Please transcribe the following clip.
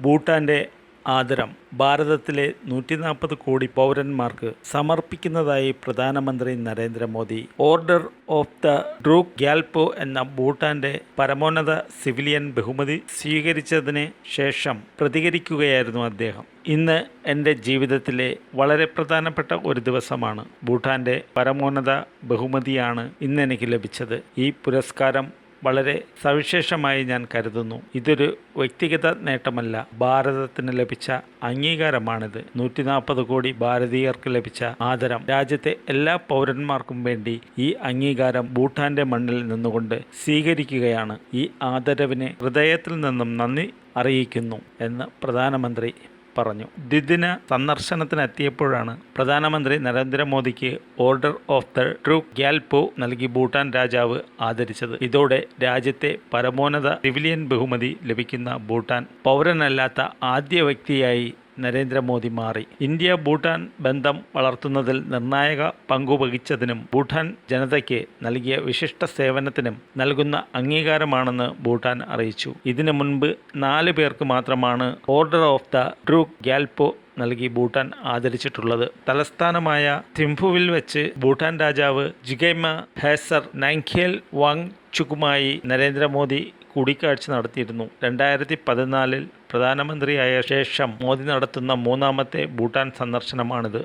ഭൂട്ടാന്റെ ആദരം ഭാരതത്തിലെ നൂറ്റി നാൽപ്പത് കോടി പൗരന്മാർക്ക് സമർപ്പിക്കുന്നതായി പ്രധാനമന്ത്രി Narendra Modi. Order of the Druk Gyalpo എന്ന ഭൂട്ടാന്റെ പരമോന്നത സിവിലിയൻ ബഹുമതി സ്വീകരിച്ചതിന് ശേഷം പ്രതികരിക്കുകയായിരുന്നു അദ്ദേഹം. ഇന്ന് എന്റെ ജീവിതത്തിലെ വളരെ പ്രധാനപ്പെട്ട ഒരു ദിവസമാണ് ഭൂട്ടാന്റെ പരമോന്നത ബഹുമതിയാണ് ഇന്ന് എനിക്ക് ലഭിച്ചത്. ഈ പുരസ്കാരം വളരെ സവിശേഷമായി ഞാൻ കരുതുന്നു. ഇതൊരു വ്യക്തിഗത നേട്ടമല്ല. ഭാരതത്തിന് ലഭിച്ച അംഗീകാരമാണിത്. നൂറ്റി നാൽപ്പത് കോടി ഭാരതീയർക്ക് ലഭിച്ച ആദരം. രാജ്യത്തെ എല്ലാ പൗരന്മാർക്കും വേണ്ടി ഈ അംഗീകാരം ഭൂട്ടാന്റെ മണ്ണിൽ നിന്നുകൊണ്ട് സ്വീകരിക്കുകയാണ്. ഈ ആദരവിനെ ഹൃദയത്തിൽ നിന്നും നന്ദി അറിയിക്കുന്നു എന്ന് പ്രധാനമന്ത്രി പറഞ്ഞു. ദ്വിദിന സന്ദർശനത്തിനെത്തിയപ്പോഴാണ് പ്രധാനമന്ത്രി നരേന്ദ്രമോദിക്ക് order of the Druk Gyalpo നൽകി ഭൂട്ടാൻ രാജാവ് ആദരിച്ചത്. ഇതോടെ രാജ്യത്തെ പരമോന്നത സിവിലിയൻ ബഹുമതി ലഭിക്കുന്ന ഭൂട്ടാൻ പൗരനല്ലാത്ത ആദ്യ വ്യക്തിയായി നരേന്ദ്രമോദി മാറി. ഇന്ത്യ ഭൂട്ടാൻ ബന്ധം വളർത്തുന്നതിൽ നിർണായക പങ്കുവഹിച്ചതിനും ഭൂട്ടാൻ ജനതയ്ക്ക് നൽകിയ വിശിഷ്ട സേവനത്തിനും നൽകുന്ന അംഗീകാരമാണെന്ന് ഭൂട്ടാൻ അറിയിച്ചു. ഇതിനു മുൻപ് നാല് പേർക്ക് മാത്രമാണ് order of the Druk Gyalpo നൽകി ഭൂട്ടാൻ ആദരിച്ചിട്ടുള്ളത്. തലസ്ഥാനമായ തിംഫുവിൽ വെച്ച് ഭൂട്ടാൻ രാജാവ് ജിഗൈമ ഹേസർ നൈഖേൽ വാങ് ചുക്കുമായി നരേന്ദ്രമോദി കൂടിക്കാഴ്ച നടത്തിയിരുന്നു. രണ്ടായിരത്തി പതിനാലിൽ പ്രധാനമന്ത്രിയായ ശേഷം മോദി നടത്തുന്ന മൂന്നാമത്തെ ഭൂട്ടാൻ സന്ദർശനമാണിത്.